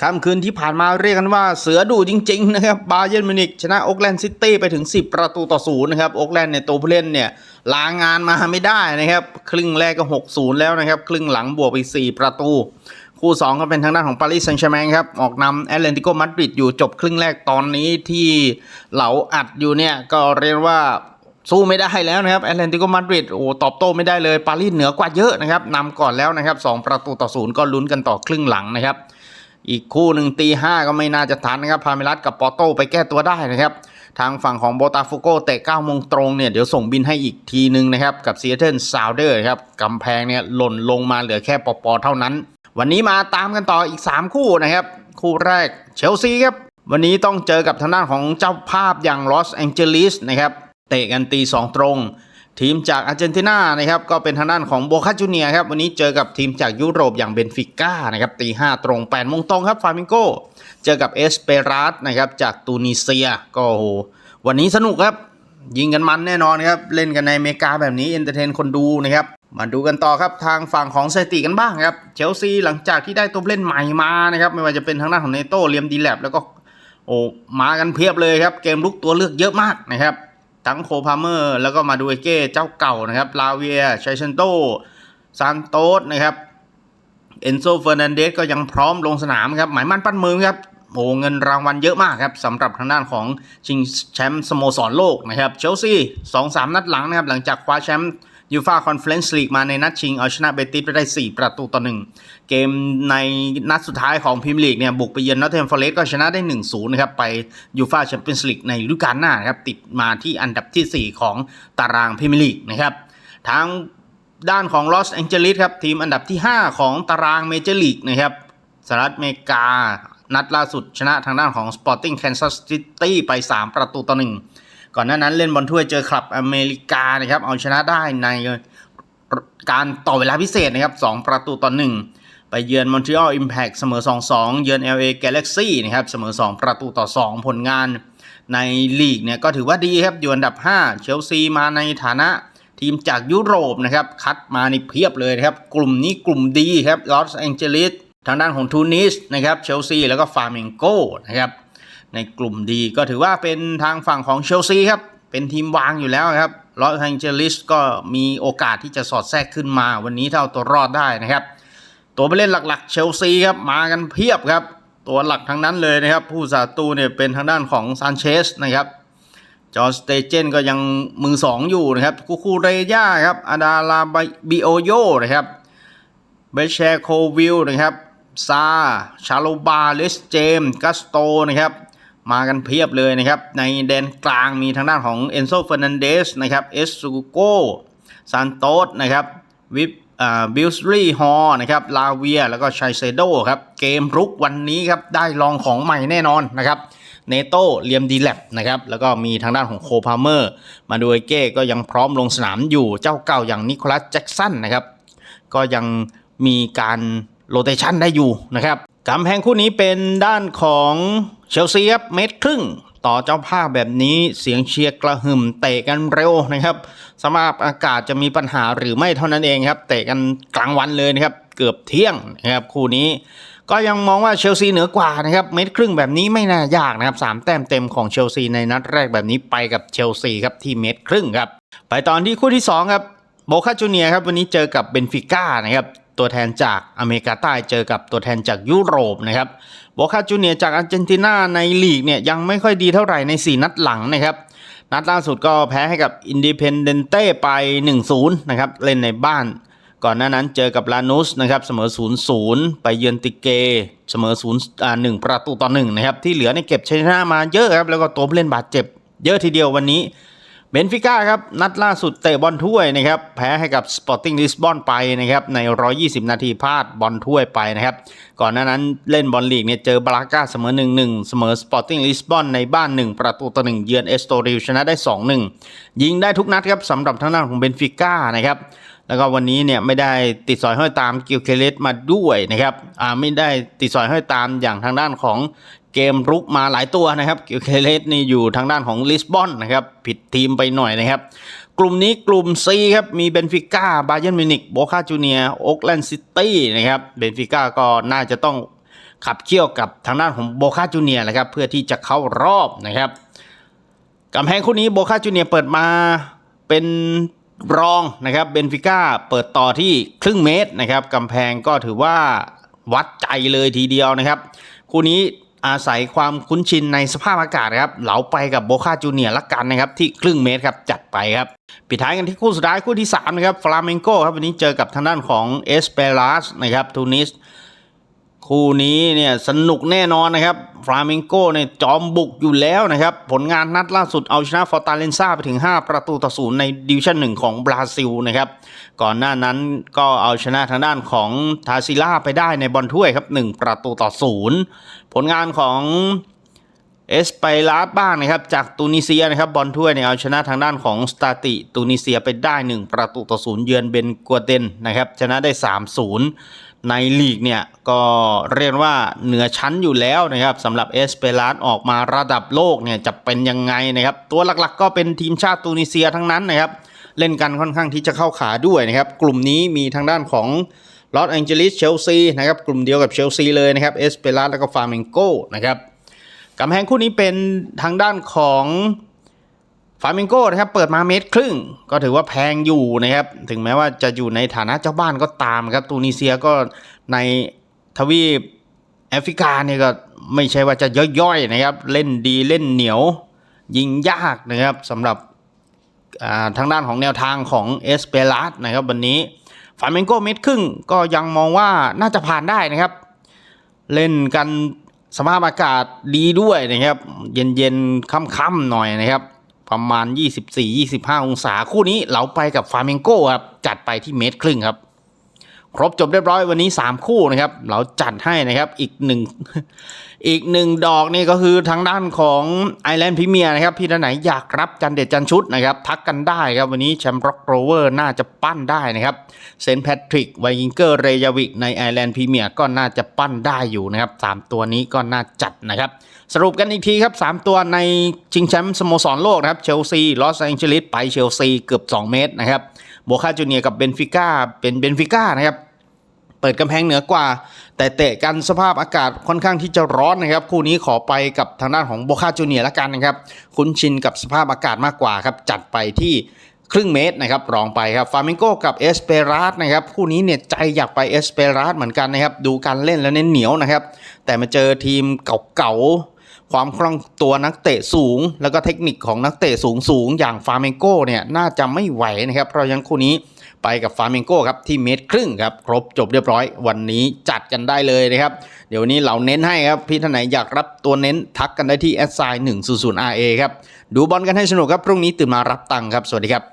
ค่ำคืนที่ผ่านมาเรียกกันว่าเสือดุจริง ๆ นะครับ บาเยร์นมิวนิกชนะโอ๊กแลนด์ซิตี้ไปถึง 10 ประตูต่อศูนย์นะครับ โอ๊กแลนด์เนี่ยตัวผู้เล่นเนี่ยลางานมาไม่ได้นะครับ ครึ่งแรกก็ 6-0 แล้วนะครับ ครึ่งหลังบวกไป 4 ประตู คู่ 2 ก็เป็นทางด้านของปารีสแซงต์แชร์แมงครับ ออกนำแอตเลนติโกมาดริดอยู่จบครึ่งแรกตอนนี้ที่เหลาอัดอยู่เนี่ยก็เรียกว่าสู้ไม่ได้แล้วนะครับแอตเลนติโกมาดริดโอ้ตอบโต้ไม่ได้เลยปารีสเหนือกว่าเยอะนะครับนำก่อนแล้วนะครับ2ประตูต่อศูนย์ก็ลุ้นกันต่อครึ่งหลังนะครับ อีกคู่หนึ่งตีห้าก็ไม่น่าจะทันนะครับพาเมรัสกับปอโต้ไปแก้ตัวได้นะครับ ทางฝั่งของโบตาฟูโกเตะ9โมงตรงเนี่ยเดี๋ยวส่งบินให้อีกทีหนึ่งนะครับ กับซีแอตเทิลซาวเดอร์ครับกำแพงเนี่ยหล่นลงมาเหลือแค่ปอปอเท่านั้น วันนี้มาตามกันต่ออีก 3 คู่นะครับ คู่แรกเชลซีครับวันนี้ต้องเจอกับทางด้านของเจ้าภาพอย่างลอสแองเจลิสนะครับเตะกันตีสองตรง ทีมจากอาร์เจนตินานะครับก็เป็นทางด้านของโบคาจูเนียครับวันนี้เจอกับทีมจากยุโรปอย่างเบนฟิก้านะครับตีห้าตรง8ปดโมงตรงครับฟามิงโกเจอกับเอสเปรัสนะครับจากตูนิเซียก็โอ้โหวันนี้สนุกครับ ยิงกันมันแน่นอนครับ เล่นกันในอเมริกาแบบนี้เอนเตอร์เทนคนดูนะครับมาดูกันต่อครับทางฝั่งของสถิติกันบ้างครับเชลซีหลังจากที่ได้ตัวเล่นใหม่มานะครับไม่ว่าจะเป็นทางด้านของเนโต้เลียมดีแลบแล้วก็โอ้มากันเพียบเลยครับเกมลุกตัวเลือกเยอะมากนะครับ ทั้งโคพาเมอร์ แล้วก็มาดูเอเก้เจ้าเก่านะครับ ลาเวียชัยชันโตซานโตสนะครับ เอนโซเฟอร์นันเดสก็ยังพร้อมลงสนามครับ หมายมั่นปั้นมือครับโอ้เงินรางวัลเยอะมากครับสำหรับทางด้านของชิงแชมป์สโมสรโลกนะครับเชลซีสองสามนัดหลังนะครับ หลังจากคว้าแชมป์ ยูฟาคอนเฟลนซ์ลีกมาในนัดชิง เอาชนะเบติสไปได้ 4 ประตูต่อหนึ่งเกมในนัดสุดท้ายของพรีเมียร์ลีกเนี่ยบุกไปเยือนนอตเทมฟอร์เรสก็ชนะได้ 1-0 นะครับไปยูฟาแชมเปี้ยนส์ลีกในฤดูกาลหน้านะครับติดมาที่อันดับทีสี่ 4 ของตารางพรีเมียร์ลีกนะครับทางด้านของลอสแองเจลิสครับทีมอันดับที่ 5 ของตารางเมเจอร์ลีกนะครับสหรัฐอเมริกานัดล่าสุดชนะทางด้านของ Sporting Kansas City ไป 3 ประตูต่อหนึ่ง ก่อนหน้านั้นเล่นบอลถ้วยเจอคลับอเมริกานะครับเอาชนะได้ในการต่อเวลาพิเศษนะครับ 2 ประตูต่อหนึ่งไปเยือนมอนทรีออลอิมแพกเสมอ 2-2 เยือน LA Galaxy นะครับเสมอ 2 ประตูต่อ 2 ผลงานในลีกเนี่ยก็ถือว่าดีครับอยู่อันดับ 5 เชลซีมาในฐานะทีมจากยุโรปนะครับ คัดมาในเพียบเลยนะครับ กลุ่มนี้กลุ่มดีครับลอสแองเจลิสทางด้านของทูนิสนะครับเชลซีแล้วก็ฟาร์มิงโกนะครับ ในกลุ่มดีก็ถือว่าเป็นทางฝั่งของเชลซีครับ เป็นทีมวางอยู่แล้วครับลอสแองเจลิสก็มีโอกาสที่จะสอดแทรกขึ้นมาวันนี้ถ้าเอาตัวรอดได้นะครับ ตัวผู้เล่นหลักๆ เชลซีครับมากันเพียบครับ ตัวหลักทั้งนั้นเลยนะครับ ผู้สาตูเนี่ยเป็นทางด้านของซานเชสนะครับจอร์สเตเจนก็ยังมือสองอยู่นะครับคูคูเรย่าครับอาดาลาบิโอโยนะครับเบเชโควิลนะครับซาชาโลบาเลสเจมกัสโตนะครับ มากันเพียบเลยนะครับ ในแดนกลางมีทางด้านของเอนโซเฟอร์นันเดสนะครับเอสซูโกซานโตสนะครับวิปบิลส์ลีฮอนะครับลาเวีย แล้วก็ชัยเซโดครับ เกมรุกวันนี้ครับ ได้ลองของใหม่แน่นอนนะครับเนโต้เลียมดีแลบนะครับ แล้วก็มีทางด้านของโคพาเมอร์ มาดูเอเก้ก็ยังพร้อมลงสนามอยู่เจ้าเก่าอย่างนิโคลัสแจ็กสันนะครับ ก็ยังมีการโรเตชันได้อยู่นะครับ กำแพงคู่นี้เป็นด้านของเชลซีครับเมตรครึ่ง ต่อเจ้าภาพแบบนี้เสียงเชียร์กระหึ่มเตะกันเร็วนะครับ สภาพอากาศจะมีปัญหาหรือไม่เท่านั้นเองครับ เตะกันกลางวันเลยนะครับ เกือบเที่ยงนะครับคู่นี้ก็ยังมองว่าเชลซีเหนือกว่านะครับเมตรครึ่งแบบนี้ไม่น่ายากนะครับสามแต้มเต็มของเชลซีในนัดแรกแบบนี้ไปกับเชลซีครับที่เมตรครึ่งครับไปตอนที่คู่ที่สองครับโบคาจูเนียครับวันนี้เจอกับเบนฟิก้านะครับ ตัวแทนจากอเมริกาใต้เจอกับตัวแทนจากยุโรปนะครับโบคาจูเนียจากอาร์เจนตินาในลีกเนี่ยยังไม่ค่อยดีเท่าไหร่ใน 4 นัดหลังนะครับ นัดล่าสุดก็แพ้ให้กับอินดิเพนเดนเต้ไป 1-0 นะครับ เล่นในบ้าน ก่อนหน้านั้นเจอกับลานุสนะครับเสมอ 0-0 ไปเยือนติเก เสมอ0อ่า1ประตูต่อ1นะครับที่เหลือในเก็บชัยชนะมาเยอะครับแล้วก็ตัวผู้เล่นบาดเจ็บ เยอะทีเดียววันนี้ เบนฟิก้าครับนัดล่าสุดเตะบอลถ้วยนะครับแพ้ให้กับ Sporting Lisbon ไปนะครับใน 120 นาทีพลาดบอลถ้วยไปนะครับก่อนหน้านั้นเล่นบอลลีกเนี่ยเจอบาราก้าเสมอ 1-1 เสมอ Sporting Lisbon ในบ้าน 1 ประตูต่อ1เยือนเอสโตริลชนะได้ 2-1 ยิงได้ทุกนัดครับสำหรับทางด้านของเบนฟิก้านะครับแล้วก็วันนี้เนี่ยไม่ได้ติดสอยห้อยตามกิลเคเลสมาด้วยนะครับอ่าไม่ได้ติดสอยห้อยตามอย่างทางด้านของ เกมรุกมาหลายตัวนะครับกิลเคเลสนี่อยู่ทางด้านของลิสบอนนะครับผิดทีมไปหน่อยนะครับ กลุ่มนี้กลุ่ม C ครับ มีเบนฟิก้าบาเยร์นมิวนิกโบคาจูเนียโอ๊กแลนด์ซิตี้นะครับเบนฟิก้าก็น่าจะต้องขับเคี่ยวกับทางด้านของโบคาจูเนียนะครับเพื่อที่จะเข้ารอบนะครับกำแพงคู่นี้โบคาจูเนียเปิดมาเป็นรองนะครับเบนฟิก้าเปิดต่อที่ครึ่งเมตรนะครับกำแพงก็ถือว่าวัดใจเลยทีเดียวนะครับ คู่นี้ อาศัยความคุ้นชินในสภาพอากาศครับเหลาไปกับโบคาจูเนียร์ละกันนะครับที่ครึ่งเมตรครับจัดไปครับปิดท้ายกันที่คู่สุดท้ายคู่ที่3นะครับฟลาเมงโกครับวันนี้เจอกับทางด้านของเอสเปรัสนะครับทูนิส คู่นี้เนี่ยสนุกแน่นอนนะครับฟลาเมงโกเนี่ยจอมบุกอยู่แล้วนะครับ ผลงานนัดล่าสุดเอาชนะฟอร์ตาเลนซาไปถึง 5 ประตูต่อศูนย์ในดิวิชั่นหนึ่งของบราซิลนะครับ ก่อนหน้านั้นก็เอาชนะทางด้านของทาซิล่าไปได้ในบอลถ้วยครับ 1 ประตูต่อศูนย์ผลงานของเอสไปลาสบ้างนะครับจากตูนิเซียนะครับบอลถ้วยเนี่ยเอาชนะทางด้านของสตาติตูนิเซียไปได้ 1 ประตูต่อศูนย์เยือนเบนกัวเตนนะครับชนะได้ 3-0 ในลีกเนี่ยก็เรียกว่าเหนือชั้นอยู่แล้วนะครับสำหรับเอสเปรัสออกมาระดับโลกเนี่ยจะเป็นยังไงนะครับ ตัวหลักๆ ก็เป็นทีมชาติตูนิเซียทั้งนั้นนะครับ เล่นกันค่อนข้างที่จะเข้าขาด้วยนะครับ กลุ่มนี้มีทางด้านของลอสแองเจลิสเชลซีนะครับกลุ่มเดียวกับเชลซีเลยนะครับเอสเปรัสแล้วก็ฟาร์เมงโกนะครับกำแพงคู่นี้เป็นทางด้านของ ฟาร์เมงโกนะครับเปิดมาเมตรครึ่ง ก็ถือว่าแพงอยู่นะครับ ถึงแม้ว่าจะอยู่ในฐานะเจ้าบ้านก็ตามครับตูนิเซียก็ในทวีปแอฟริกาเนี่ยก็ไม่ใช่ว่าจะย่อยๆนะครับ เล่นดีเล่นเหนียว ยิงยากนะครับสำหรับทางด้านของแนวทางของเอสเปรัสนะครับวันนี้ฟาเมนโกเม็ดครึ่งก็ยังมองว่าน่าจะผ่านได้นะครับ เล่นกันสภาพอากาศดีด้วยนะครับ เย็นๆค่ำๆหน่อยนะครับ ประมาณ 24-25 องศา คู่นี้เราไปกับฟาเมนโกครับ จัดไปที่เมตรครึ่งครับ ครบจบเรียบร้อยวันนี้ 3 คู่นะครับ เราจัดให้นะครับอีกหนึ่งอีกหนึ่งดอกนี่ก็คือทางด้านของไอแลนด์พรีเมียนะครับ พี่ท่านไหนอยากรับจันเด็ดจันชุดนะครับ ทักกันได้ครับ วันนี้แชมป์ร็อกโรเวอร์น่าจะปั้นได้นะครับเซนต์แพทริกไวยิงเกอร์เรยาวิกในไอแลนด์พรีเมียก็น่าจะปั้นได้อยู่นะครับสามตัวนี้ก็น่าจัดนะครับสรุปกันอีกทีครับ 3 ตัวในชิงแชมป์สโมสรโลกนะครับเชลซีลอสแองเจลิสไปเชลซีเกือบ 2 เมตรนะครับ โบคาจูเนียกับเบนฟิก้าเป็นเบนฟิก้านะครับเปิดกำแพงเหนือกว่า แต่เตะกันสภาพอากาศค่อนข้างที่จะร้อนนะครับ คู่นี้ขอไปกับทางด้านของโบคาจูเนียละกันนะครับ คุ้นชินกับสภาพอากาศมากกว่าครับ จัดไปที่ครึ่งเมตรนะครับรองไปครับฟามิงโกกับเอสเปรัสนะครับคู่นี้เนี่ยใจอยากไปเอสเปรัสเหมือนกันนะครับ ดูการเล่นแล้วเน้นเหนียวนะครับ แต่มาเจอทีมเก่าๆ ความคล่องตัวนักเตะสูง แล้วก็เทคนิคของนักเตะสูงสูงอย่างฟาเมงโกเนี่ยน่าจะไม่ไหวนะครับ เพราะฉะนั้นคู่นี้ไปกับฟาเมงโกครับที่เมตรครึ่งครับ ครบจบเรียบร้อย วันนี้จัดกันได้เลยนะครับ เดี๋ยววันนี้เราเน้นให้ครับ พี่ท่านไหนอยากรับตัวเน้นทักกันได้ที่แอดไซน์100 RA ครับ ดูบอลกันให้สนุกครับ พรุ่งนี้ตื่นมารับตังค์ครับ สวัสดีครับ